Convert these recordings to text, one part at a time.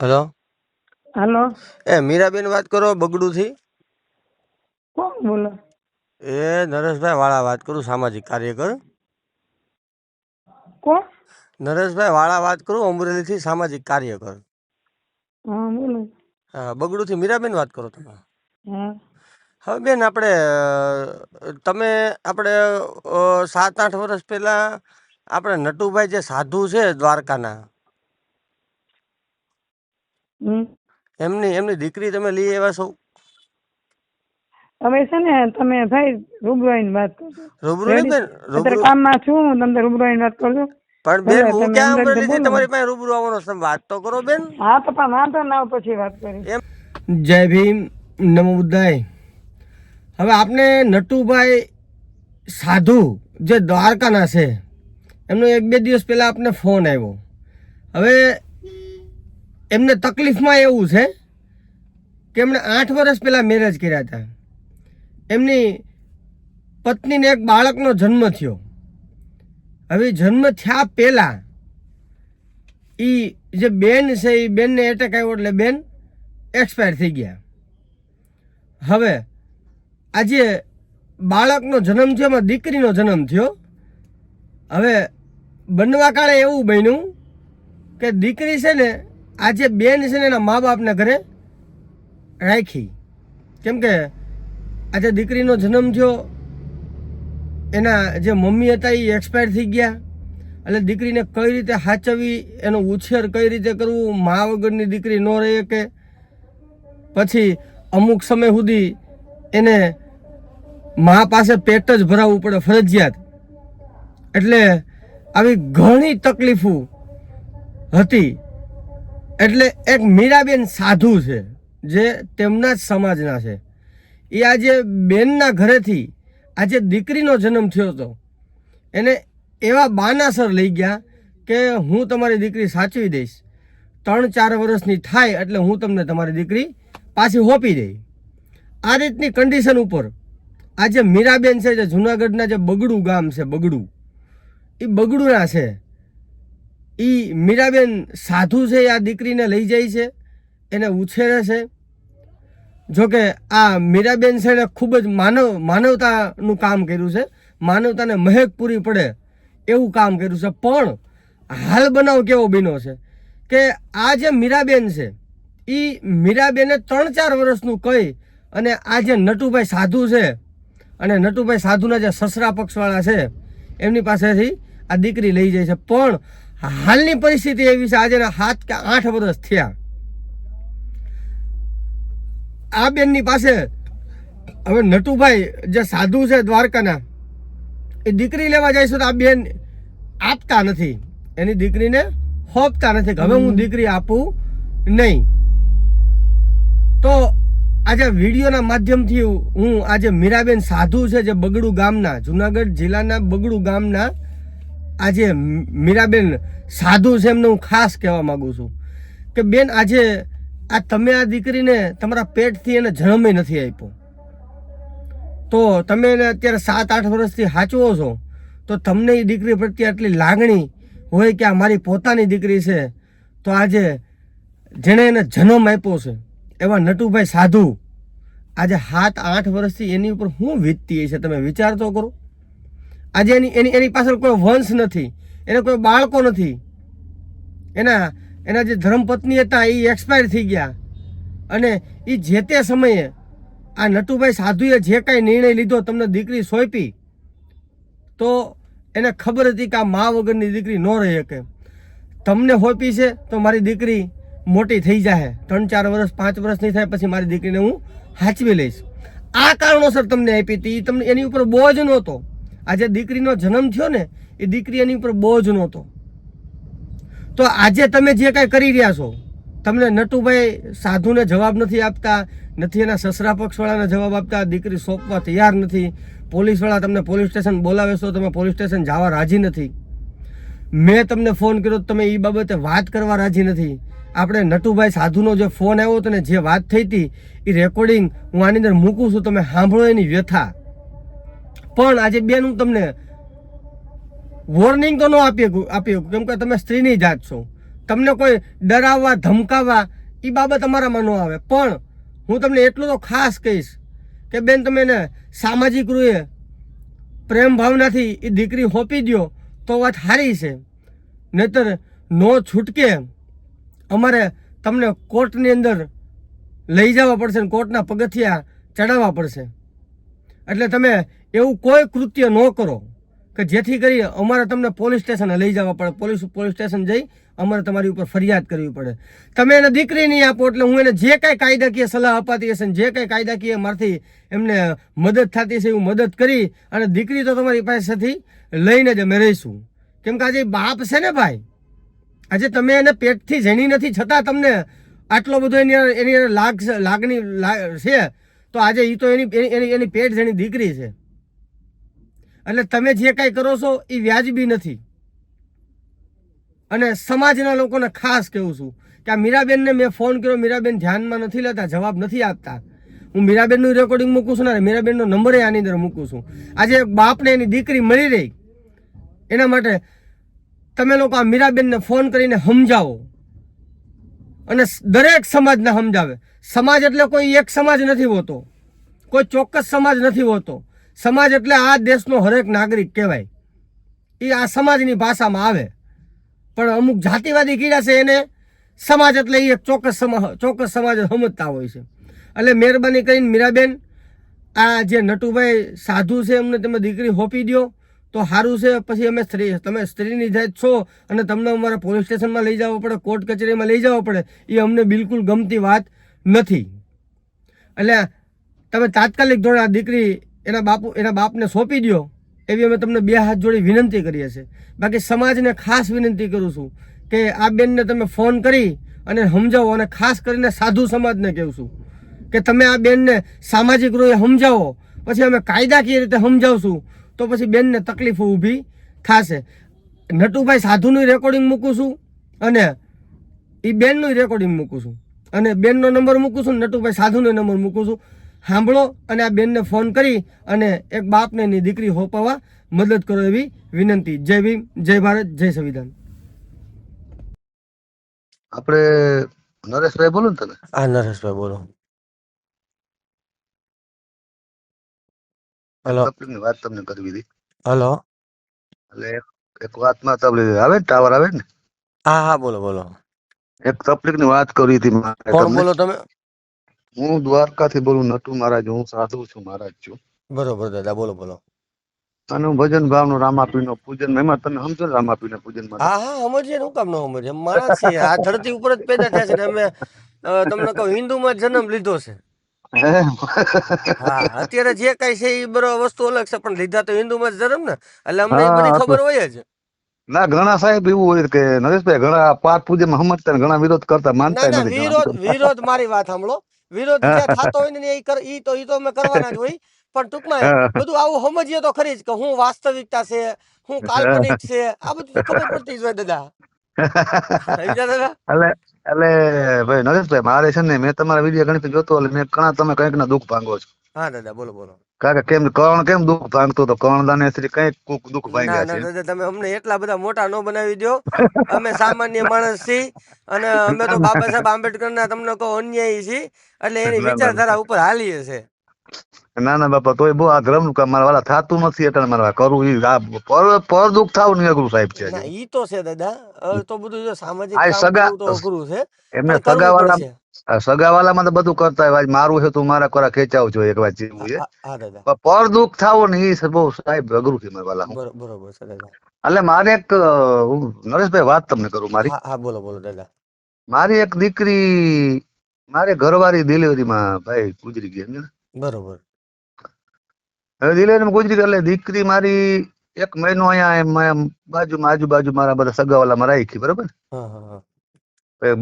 Hello? Hello. એ મીરાબેન વાત કરો બગડુથી? કોણ બોલો? એ નરેશભાઈ વાળા વાત કરું સામાજિક કાર્યકર. કોણ? નરેશભાઈ વાળા વાત કરું અમરેલીથી સામાજિક કાર્યકર. હા બોલો. હા બગડુથી મીરાબેન વાત કરો તમે. હા. હવે બેન આપણે તમે આપણે સાત આઠ વર્ષ પહેલાં આપણે નટુભાઈ જે સાધુ છે દ્વારકાના એમની એમની દીકરી તમે લઈ આવ્યા છો? તમે છે ને તમે ભાઈ રૂબરૂ આવીને વાત કરજો. રૂબરૂ બેન રૂબરૂ કામમાં છું હું તમને રૂબરૂ આવીને વાત કરજો. પણ બેન હું ક્યાં અમરેલીથી તમારી પાસે રૂબરૂ આવવાનો છે? વાત તો કરો બેન. હા તો પણ વાંધો ના પછી વાત કરી જય ભીમ નમો બુદ્ધાય. હવે આપને નટુભાઈ સાધુ જે દ્વારકાના છે એમનો એક બે દિવસ પહેલાં આપને ફોન આવ્યો. હવે એમને તકલીફમાં એવું છે કે એમણે આઠ વર્ષ પહેલાં મેરેજ કર્યા હતા. એમની પત્નીને એક બાળકનો જન્મ થયો. હવે જન્મ થયા પહેલાં એ જે બેન છે એ બેનને એટેક આવ્યો એટલે બેન એક્સપાયર થઈ ગયા. હવે આજે બાળકનો જન્મ થયો, એમાં દીકરીનો જન્મ થયો. હવે બનવા કાળે એવું બન્યું કે દીકરી છે ને આજે બેન છે ને એના મા બાપના ઘરે રાખી. કેમ કે આજે દીકરીનો જન્મ થયો, એના જે મમ્મી હતા એ એક્સપાયર થઈ ગયા, એટલે દીકરીને કઈ રીતે સાચવવી એનો ઉછેર કઈ રીતે કરવું, મા વગરની દીકરી ન રહી કે પછી અમુક સમય સુધી એને મા પાસે પેટ જ ભરાવવું પડે ફરજિયાત. એટલે આવી ઘણી તકલીફો હતી. એટલે એક મીરાબેન સાધુ છે, જે તેમના જ સમાજના છે. એ આજે બેનના ઘરેથી આજે દીકરીનો જન્મ થયો હતો. એને એવા બાનાસર લઈ ગયા કે હું તમારી દીકરી સાચવી દઈશ. ત્રણ ચાર વર્ષની થાય એટલે હું તમને તમારી દીકરી પાછી હોપી દઈ. આ રીતની કન્ડિશન ઉપર આજે મીરાબેન છે, જે જુનાગઢના જે બગડું ગામ છે, બગડું, એ બગડુંના છે. એ મીરાબેન સાધુ છે, આ દીકરીને લઈ જાય છે, એને ઉછેરે છે. જોકે આ મીરાબેન છે એને ખૂબ જ માનવ, માનવતાનું કામ કર્યું છે. માનવતાને મહેક પૂરી પડે એવું કામ કર્યું છે. પણ હાલ બનાવ કેવો બન્યો છે કે આ જે મીરાબેન છે એ મીરાબેને ત્રણ ચાર વર્ષનું કહી અને આ જે નટુભાઈ સાધુ છે અને નટુભાઈ સાધુના જે સસરા પક્ષવાળા છે, એમની પાસેથી આ દીકરી લઈ જાય છે. પણ હાલની પરિસ્થિતિ એવી છે આજે સાત કે આઠ વર્ષ થયા. આ બેનની પાસે હવે નટુભાઈ જે સાધુ છે દ્વારકાના એ દીકરી લેવા જાય છે તો આ બેન આપતા નથી. એની દીકરીને હોપતા નથી કે હવે હું દીકરી આપું નહીં. તો આજે વિડીયોના માધ્યમથી હું આજે મીરાબેન સાધુ છે જે બગડું ગામના જુનાગઢ જિલ્લાના બગડું ગામના આજે મીરાબેન સાધુ છે એમને હું ખાસ કહેવા માગું છું. કે બેન, આજે આ તમે આ દીકરીને તમારા પેટથી એને જન્મે નથી આપ્યો. તો તમે એને અત્યારે સાત આઠ વર્ષથી સાચવો છો. તો તમને એ દીકરી પ્રત્યે આટલી લાગણી હોય કે આ મારી પોતાની દીકરી છે, તો આજે જેણે એને જન્મ આપ્યો છે, એવા નટુભાઈ સાધુ આજે સાત આઠ વર્ષથી એની ઉપર શું વીતતી છે, તમે વિચાર તો કરો. આજે એની એની એની પાછળ કોઈ વંશ નથી. એને કોઈ બાળકો નથી. એના એના જે ધર્મપત્ની હતા, એ એક્સપાયર થઈ ગયા. અને એ જે તે સમયે આ નટુભાઈ સાધુએ જે કાંઈ નિર્ણય લીધો, તમને દીકરી સોંપી, તો એને ખબર હતી કે આ મા વગરની દીકરી ન રહી શકે. તમને હોપી છે તો મારી દીકરી મોટી થઈ જાય ત્રણ ચાર વર્ષ, પાંચ વર્ષ નહીં થાય, પછી મારી દીકરીને હું હાચવી લઈશ. આ કારણોસર તમને આપી હતી. તમને એની ઉપર બોજ નહોતો. આજે દીકરીનો જન્મ થયો ને, એ દીકરી એની ઉપર બોજ નહોતો. તો આજે તમે જે કાંઈ કરી રહ્યા છો, તમને નટુભાઈ સાધુને જવાબ નથી આપતા, નથી એના સસરા પક્ષવાળાને જવાબ આપતા, દીકરી સોંપવા તૈયાર નથી, પોલીસવાળા તમને પોલીસ સ્ટેશન બોલાવે છો, તમે પોલીસ સ્ટેશન જવા રાજી નથી. મેં તમને ફોન કર્યો, તમે એ બાબતે વાત કરવા રાજી નથી. આપણે નટુભાઈ સાધુનો જે ફોન આવ્યો હતો ને, જે વાત થઈ હતી એ રેકોર્ડિંગ હું આની અંદર મૂકું છું, તમે સાંભળો એની વ્યથા. પણ આજે બેન હું તમને વોર્નિંગ તો ન આપી આપ્યું કેમ કે તમે સ્ત્રીની જાત છો. તમને કોઈ ડરાવવા, ધમકાવવા એ બાબત અમારામાં ન આવે. પણ હું તમને એટલું તો ખાસ કહીશ કે બેન તમે એને સામાજિક રૂએ પ્રેમ ભાવનાથી એ દીકરી હોપી દો તો વાત સારી છે. નહીતર નો છૂટકે અમારે તમને કોર્ટની અંદર લઈ જવા પડશે ને કોર્ટના પગથિયા ચડાવવા પડશે. એટલે તમે એવું કોઈ કૃત્ય ન કરો કે જેથી કરી અમારે તમને પોલીસ સ્ટેશને લઈ જવા પડે. પોલીસ પોલીસ સ્ટેશન જઈ અમારે તમારી ઉપર ફરિયાદ કરવી પડે. તમે એને દીકરી નહીં આપો એટલે હું એને જે કાંઈ કાયદાકીય સલાહ અપાતી હશે જે કાંઈ કાયદાકીય મારથી એમને મદદ થતી હશે એવું મદદ કરી અને દીકરી તો તમારી પાસેથી લઈને જ અમે રહીશું. કેમ કે આજે બાપ છે ને ભાઈ, આજે તમે એને પેટથી જેણી નથી, છતાં તમને આટલો બધો એની એની લાગ લાગણી છે, તો આજે એ તો એની એની એની પેટ જેની દીકરી છે. એટલે તમે જે કાંઈ કરો છો એ વ્યાજબી નથી. અને સમાજના લોકોને ખાસ કહેવું છું કે આ મીરાબેનને મેં ફોન કર્યો, મીરાબેન ધ્યાનમાં નથી લેતા, જવાબ નથી આપતા. હું મીરાબેનનું રેકોર્ડિંગ મૂકું છું ને મીરાબેનનો નંબર આની અંદર મૂકું છું. આજે બાપને એની દીકરી મળી રહી. એના માટે તમે લોકો આ મીરાબેનને ફોન કરીને સમજાવો. અને દરેક સમાજને સમજાવે. સમાજ એટલે કોઈ એક સમાજ નથી હોતો. કોઈ ચોક્કસ સમાજ નથી હોતો. સમાજ એટલે આ દેશનો હરેક નાગરિક કહેવાય. એ આ સમાજની ભાષામાં આવે. પણ અમુક જાતિવાદી કીડા છે એને સમાજ એટલે એ એક ચોક્કસ સમા ચોક્કસ સમાજ સમજતા હોય છે. એટલે મહેરબાની કરીને મીરાબેન, આ જે નટુભાઈ સાધુ છે એમને તમે દીકરી હોપી દો તો સારું છે, પછી અમે સ્ત્રી, તમે સ્ત્રીની જાત છો અને તમને અમારે પોલીસ સ્ટેશનમાં લઈ જવું પડે, કોર્ટ કચેરીમાં લઈ જવો પડે, એ અમને બિલકુલ ગમતી વાત નથી. એટલે તમે તાત્કાલિક ધોરણે દીકરી એના બાપુ, એના બાપને સોંપી દો એવી અમે તમને બે હાથ જોડી વિનંતી કરીએ છીએ. બાકી સમાજને ખાસ વિનંતી કરું છું કે આ બેનને તમે ફોન કરી અને સમજાવો અને ખાસ કરીને સાધુ સમાજને કહું છું કે તમે આ બેનને સામાજિક રૂપે સમજાવો. પછી અમે કાયદાકીય રીતે સમજાવશું. તો પછી બેનને તકલીફો ઊભી થશે. નટુભાઈ સાધુનું રેકોર્ડિંગ મૂકું છું અને એ બેનનું રેકોર્ડિંગ મૂકું છું. અને બેનનો નંબર મૂકું છું, નટુભાઈ સાધુનો નંબર મૂકું છું. સાંભળો અને આ બેનને ફોન કરી અને એક બાપને એની દીકરી હોપાવા મદદ કરો એવી વિનંતી. જય ભીમ જય ભારત જય સંવિધાન. આપણે નરેશભાઈ બોલો ને તમે. હા નરેશભાઈ બોલો. હલો. તકલીફની વાત તમને કરવી હતી. હલો. એટલે એક- વાતમાં તકલીફ આવે ટાવર આવે ને? હા હા બોલો બોલો. એક તકલીફની વાત કરવી હતી કોણ બોલો તમે? હું દ્વારકાથી બોલું નટુ મહારાજ હું સાધુ છું મહારાજ છું બરોબર દાદા બોલો બોલો. અને હું ભજન ભાવનો રામાપીનો પૂજન એમાં તમે સમજો ને રામાપીના પૂજન હા હા સમજીએ શું કામ ન સમજીએ? માણસ છે આ ધરતી ઉપર જ પેદા થયા છે ને અમે તમને કહું હિન્દુમાં જન્મ લીધો છે. હા અત્યારે જે કઈ છે એ બરોબર વસ્તુ અલગ છે પણ લીધા તો હિન્દુમાં જ જન્મ ને. એટલે અમને હા, બધી ખબર હોય જ. ના ઘણા સાહેબ એવું હોય કે નરેશભાઈ ઘણા પાઠ પૂજનમાં સમજતા ને ઘણા વિરોધ કરતા માનતા નથી વિરોધ વિરોધ મારી વાત સાંભળો. વિરોધ થતો હોય ને એ ઈ તો ઈ તો અમે કરવાના જ હોય. પણ ટૂંકમાં. બધું આવું સમજીએ તો ખરી જ કે હું વાસ્તવિકતા છે હું કાલ્પનિક છે આ બધું ખબર પડતી જ હોય દાદા. એટલે ભાઈ નરેશભાઈ મારે છે ને મેં તમારા વીડિયો ઘણી જોતો એટલે મેં ઘણા તમે કંઈક ના દુઃખ ભાંગો છો. હા દાદા બોલો બોલો. કારણ કે કેમ કર્ણ કેમ દુઃખ ભાંગતો હતો? કર્ણ દાને શ્રી કંઈક કુક દુઃખ ભાંગ્યા છે. દાદા તમે અમને એટલા બધા મોટા ન બનાવી દો અમે સામાન્ય માણસ છીએ અને અમે તો બાબા સાહેબ આંબેડકર ના તમને કહો અન્યાયી છીએ. એટલે એની. વિચારધારા ઉપર હાલીએ છે. ના ના બાપા તોય બહુ આ ધર્મ કામ મારા વાળા થાતું નથી એટલે મારા કરવું ઈ આ પર પર દુઃખ થાવું ને અઘરું સાહેબ છે ના ઈ તો છે દાદા. તો બધું જો સામાજિક આ સગા- તો અઘરું છે. એમને સગા વાળા પડશે. આ તો બધું કરતા હોય. મારું છે તું મારા કરા ખેંચાવ છો એક વાત જેવું છે. પર દુઃખ થાવું ને ઈ બહુ સાહેબ અઘરું છે મારા વાળા બરો- બરોબર છે દાદા. એટલે મારે એક હું નરેશભાઈ વાત તમને કરું મારી. હા બોલો બોલો દાદા. મારી એક દીકરી મારે ઘરવાળી ડિલિવરીમાં ભાઈ ગુજરી ગઈ સમજ્યા? ને? બરોબર. હવે ડિલિવરીમાં ગુજરી એટલે દીકરી મારી એક મહિનો અહીંયા એમ બાજુમાં આજુબાજુ મારા બધા સગાવાલામાં રાખી બરોબર?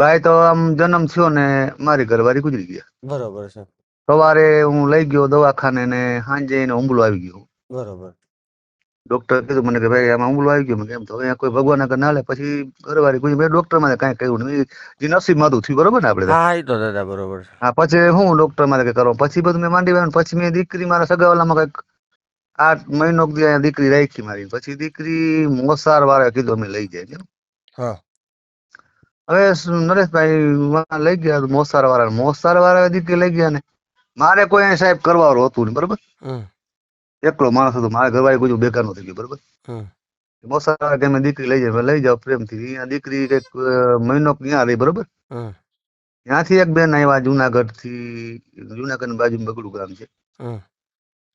બાય તો આમ જન્મ થયો ને મારી ઘરવાળી ગુજરી ગયા. બરોબર છે. સવારે હું લઈ ગયો દવાખાને ને સાંજે એને હુમલો આવી ગયો. બરોબર. ડોક્ટર કીધું મને કે ભાઈ આમાં હુમલો આવી ગયો એમ તો અહીંયા કોઈ ભગવાન આગળ ના લે પછી ઘરવાળી કોઈ મેં ડોક્ટરમાં કાંઈ કહ્યું નહીં. જે નસીબમાં થયું બરોબર ને આપણે હા એ તો દાદા બરોબર હા પછી હું ડોક્ટરમાં કરો પછી બધું મેં માંડી વાળું પછી મેં દીકરી મારા સગાવાલામાં કંઈક આઠ મહિનો અહીંયા દીકરી રાખી મારી. પછી દીકરી મોસાર વાળા કીધું અમે લઈ જાય હા. હવે નરેશભાઈ લઈ ગયા મોસાર વાળા મોસાર વાળા દીકરી લઈ ગયા ને. મારે કોઈ સાહેબ કરવાનું હતું નહીં બરોબર? એકલો માણસ હતો મારા ઘરવાળી કોઈ બેકારનું થઈ ગયું બરોબર? મોસાળા કે દીકરી લઈ જાય લઈ જાઓ પ્રેમથી. અહીંયા દીકરી કંઈક મહિનો ત્યાં રહી બરોબર? ત્યાંથી એક બેન આવ્યા જુનાગઢથી જુનાગઢની બાજુ બગડું ગામ છે.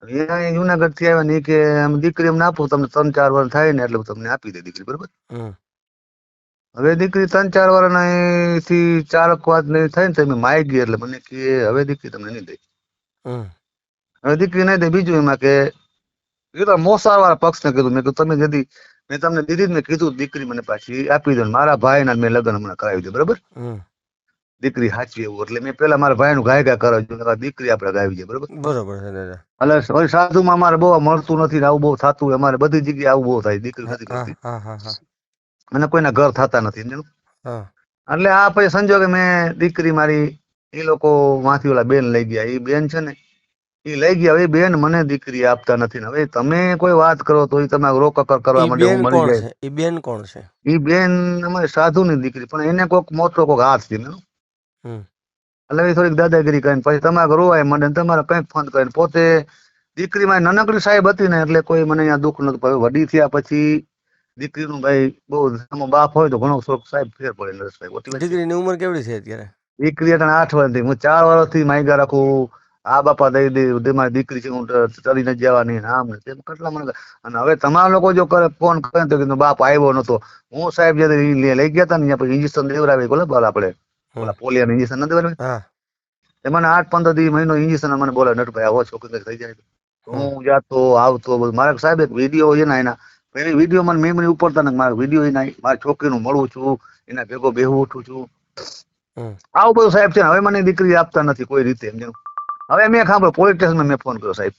અહીંયા જુનાગઢથી આવ્યા ને કે દીકરી અમને આપો તમને ત્રણ ચાર વર્ષ થાય ને એટલે તમને આપી દે દીકરી બરોબર? હવે દીકરી ત્રણ ચાર વારથી ચાર વાત નહીં થાય ને તમે માય ગઈ એટલે મને કે હવે દીકરી તમને નહીં દે. હમ હવે દીકરી દે બીજું એમાં કે તો મોસાર વાળા પક્ષ ને કીધું. મેં કીધું તમે જેથી મેં તમને દીધી મેં કીધું દીકરી મને પાછી આપી દો મારા ભાઈ ના મેં લગ્ન હમણાં કરાવી દે બરોબર? દીકરી સાચવી એવું એટલે મેં પેલા મારા ભાઈ નું ગાયકા ગાય કરાવ્યું દીકરી આપડે ગાવી છે બરોબર? બરોબર એટલે સાધુમાં અમારે બહુ મળતું નથી આવું બહુ થતું અમારે બધી જગ્યાએ આવું બહુ થાય દીકરી નથી કરતી. અને કોઈના ઘર થતા નથી એટલે આ પછી સંજોગે મેં દીકરી મારી એ લોકો માંથી ઓલા બેન લઈ ગયા એ બેન છે ને એ લઈ ગયા હવે બેન મને દીકરી આપતા નથી હવે તમે કોઈ વાત કરો તો એ તમે રોકકર કરવા માટે હું મરી જાય. એ બેન કોણ છે? એ બેન અમારી સાધુની દીકરી પણ એને કોક મોટો કોક હાથ છે ને. એટલે એ થોડીક દાદાગીરી કરીને પછી તમારે રોવાય મને તમારે કંઈક ફોન કરીને. પોતે દીકરી મારી નાનકડી સાહેબ હતી ને એટલે કોઈ મને અહીંયા દુઃખ નતું પડ્યું વડી થયા પછી દીકરીનું ભાઈ બહુ બાપ હોય તો ઘણો શોખ સાહેબ ફેર પડે નરેશભાઈ? દીકરીની ઉંમર કેવડી છે અત્યારે? દીકરી આઠ વર્ષથી હું ચાર વર્ષથી માયગા રાખું આ બાપા દઈ દે મારી દીકરી છે હું ચડીને જવાની આમ ને તેમ કેટલા મને અને હવે તમારા લોકો જો કરે ફોન કરે તો કીધું બાપ આવ્યો નતો. હું સાહેબ જે લઈ ગયા હતા ને પછી ઇન્જેક્શન દેવડાવી બોલે બોલ આપણે ઓલા પોલિયાનું ઇન્જેક્શન નથી દેવડાવ્યું હા. એ મને આઠ પંદર દી મહિનો ઇન્જેક્શન મને બોલે નટભાઈ આવો છોકરી થઈ જાય. હું જાતો આવતો બધું. મારા સાહેબ એક વીડિયો છે ને એના પેલી વીડિયો મને મેમરી ઉપર તને મારા વીડિયો એના મારા છોકરીનું મળું છું એના ભેગો બેહું ઉઠું છું. આવું બધું સાહેબ છે ને હવે મને દીકરી આપતા નથી કોઈ રીતે સમજ્યું? હવે મેં ખાંભળ્યું પોલીસ સ્ટેશનમાં મેં ફોન કર્યો સાહેબ.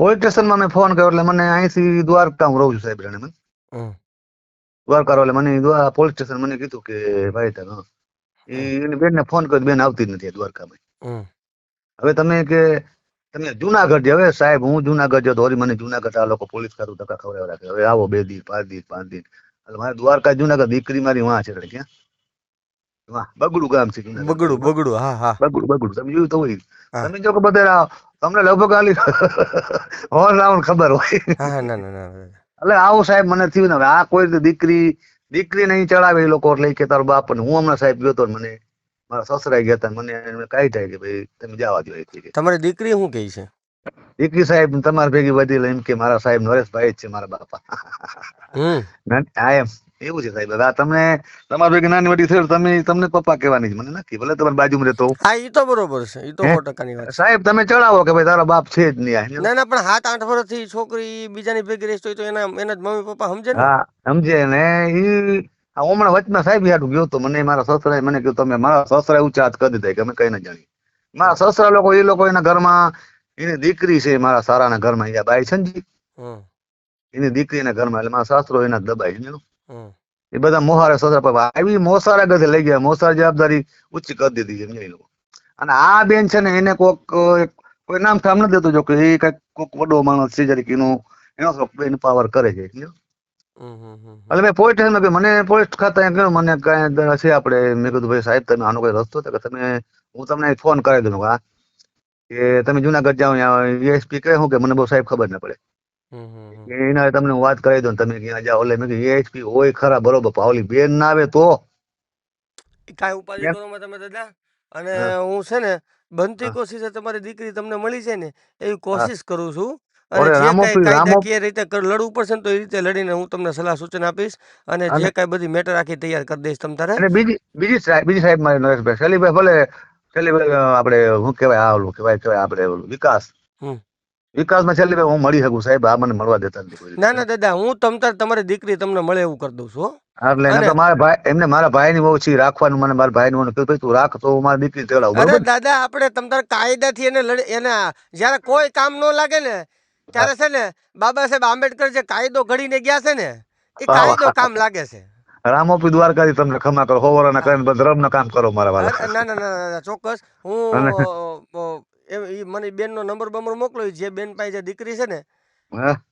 પોલીસ સ્ટેશનમાં મેં ફોન કર્યો એટલે મને અહીંથી દ્વારકા હું રહું છું સાહેબ રાણે મને. દ્વારકા એટલે મને પોલીસ સ્ટેશન મને કીધું કે ભાઈ તને એની બેનને ફોન કર્યો બેન આવતી જ નથી દ્વારકા દ્વારકામાં. હવે તમે કે તમે જુનાગઢ હવે સાહેબ હું જુનાગઢ જતો વળી મને જુનાગઢ આ લોકો પોલીસ કરું ધક્કા ખવડાવ્યા રાખે. હવે આવો બે દી પાંચ દી પાંચ દી. એટલે મારે દ્વારકા જુનાગઢ દીકરી મારી વાં છે ક્યાં? બગડું ગામ છે બગડું બગડું હા હા. બગડું બગડું. તમે જોયું તો હોય. તમે જો કે બધે તમને લગભગ આલી હોલ રાઉન્ડ ખબર હોય. હા ના ના ના એટલે આવું સાહેબ મને થયું ને હવે આ કોઈ દીકરી દીકરી નહીં ચડાવે એ લોકો લઈ કે તારો બાપ હું હમણાં સાહેબ ગયો તો મને મારા સસરાય ગયા હતા મને કાંઈ થાય કે ભાઈ તમે જવા દો તમારી દીકરી શું કહે છે? દીકરી સાહેબ તમારે ભેગી વધી એમ કે મારા સાહેબ નરેશભાઈ જ છે મારા બાપા. હમ. આ એમ. એવું છે સાહેબ. આ તમને તમારું નાની વડી થયું તમે તમને પપ્પા કહેવાની છે. મને નથી ભલે તમારી બાજુમાં રહેતો હા એ તો બરોબર છે. એ તો સો ટકાની વાત સાહેબ તમે ચડાવો કે ભાઈ તારો બાપ છે જ નહીં આ. ના ના પણ સાત આઠ વર્ષથી છોકરી બીજાની ભેગી રહેતી હોય તો એના એના મમ્મી પપ્પા સમજે ને? હા સમજે ને. એ આ હમણાં વચમાં સાહેબ હાટું ગયો તો મને મારા સસરાએ મને કહ્યું તમે મારા સસરાએ ઊંચા હાથ કરી દીધા. કે અમે કઈ ન જાણીએ. મારા સસરા લોકો એ લોકો એના ઘરમાં એની દીકરી છે મારા સારાના ઘરમાં અહીંયા બાઈ છે એની દીકરી હમ. એની ઘરમાં એટલે મારા સાસરો એના દબાઈ સમજ્યો? એ બધા મોહારે સસરા પર આવી મોસારા ગધે લઈ ગયા. મોસાર જવાબદારી ઊંચી કરી દીધી છે સમજ્યા લોકો. અને આ બેન છે ને એને કોક કોઈ નામ કામ નથી દેતું જો કે એ કંઈક કોક વડો માણસ છે જરીક એનો એનો થોડોક પાવર કરે છે. એટલે મેં પોલીસ સ્ટેશનમાં મને પોલીસ ખાતા કહ્યું મને કાંઈ છે આપણે? મેં કીધું ભાઈ સાહેબ તમે આનો કોઈ રસ્તો છે કે તમે હું તમને ફોન કરાવી દઉં. હા કે તમે જુનાગઢ જાઓ એસપી કહે હું કે મને બહુ સાહેબ ખબર ના પડે. એના તમને હું વાત કરી દઉં તમે ક્યાં જાઓ એટલે મેં કીધું એએચપી હોય ખરા બરોબર પાવલી બેન ના આવે તો? કાંઈ ઉપાધિ કરો તમે દાદા. અને હું. છે ને બનતી. કોશિશ તમારી દીકરી તમને મળી છે ને એવી કોશિશ કરું છું. અને જે કાંઈ કાયદાકીય રીતે લડવું પડશે ને તો એ રીતે લડીને હું તમને સલાહ સૂચન આપીશ. અને જે કાંઈ બધી મેટર આખી તૈયાર કરી દઈશ તમ તારે. અને બીજી બીજી સાહેબ બીજી સાહેબ મારી નરેશભાઈ શૈલીભાઈ ભલે શૈલીભાઈ આપણે શું કહેવાય આ ઓલું કહેવાય કહેવાય આપણે ઓલું વિકાસ. વિકાસમાં શૈલીભાઈ હું મળી શકું સાહેબ આ મને મળવા દેતા નથી કોઈ ના ના દાદા હું તમતાર તમારી દીકરી તમને મળે એવું કરી દઉં છું. એટલે એને મારા ભાઈ એમને મારા ભાઈની બહુ છે રાખવાનું મને મારા ભાઈની મને કીધું તું રાખ તો મારી દીકરી તેડાવું અરે દાદા આપણે તમ કાયદાથી એને લડી એને જ્યારે કોઈ કામ ન લાગે ને ત્યારે છે ને બાબા સાહેબ આંબેડકર જે કાયદો ઘડીને ગયા છે ને એ કાયદો કામ લાગે છે. રામોપી દ્વારકાથી તમને ખમા કરો હોવરાના કરીને ધર્મના કામ કરો મારા વાળા ના ના ના ના, ના ચોક્કસ. હું એ મને બેનનો નંબર બંબર મોકલો જે બેન પાસે જે દીકરી છે ને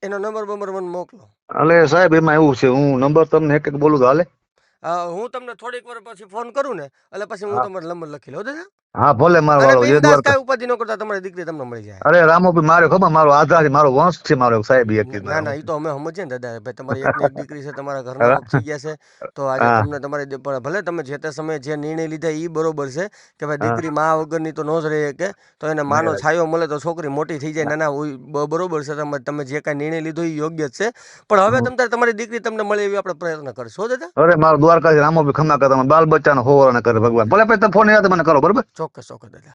એનો નંબર બંબર મને મોકલો. અલે સાહેબ એમાં એવું છે હું નંબર તમને એક એક બોલું તો હાલે? હું તમને થોડીક વાર પછી ફોન કરું ને એટલે પછી હું તમારો નંબર લખી લઉં દાદા. હા ભલે મારો વાળો એ દ્વારકા ઉપાધિ ન કરતા તમારી દીકરી તમને મળી જાય. અરે રામોભી મારે ખબર મારો આધાર છે મારો વંશ છે મારો સાહેબ એક ના ના એ તો અમે સમજીએ ને દાદા ભાઈ તમારી એક એક દીકરી છે તમારા ઘરના કોક થઈ ગયા છે તો આજે તમને તમારી ભલે તમે જે તે સમયે જે નિર્ણય લીધા એ બરોબર છે કે ભાઈ. દીકરી મા વગરની તો ન જ રહે કે તો એને માનો છાયો મળે તો છોકરી મોટી થઈ જાય ના ના ઓય બ- બરોબર છે તમે તમે જે કાંઈ નિર્ણય લીધો એ યોગ્ય જ છે. પણ હવે તમે તમારી દીકરી તમને મળે એવી આપણે પ્રયત્ન કરશો દાદા. અરે મારો દ્વારકા રામોભી ખમા કરે તમે બાલ બચ્ચાનો હોવાના કરે ભગવાન. ભલે પછી તમે ફોન યાદ મને કરો બરોબર? ચોક્કસ ચોક્કસ દાદા.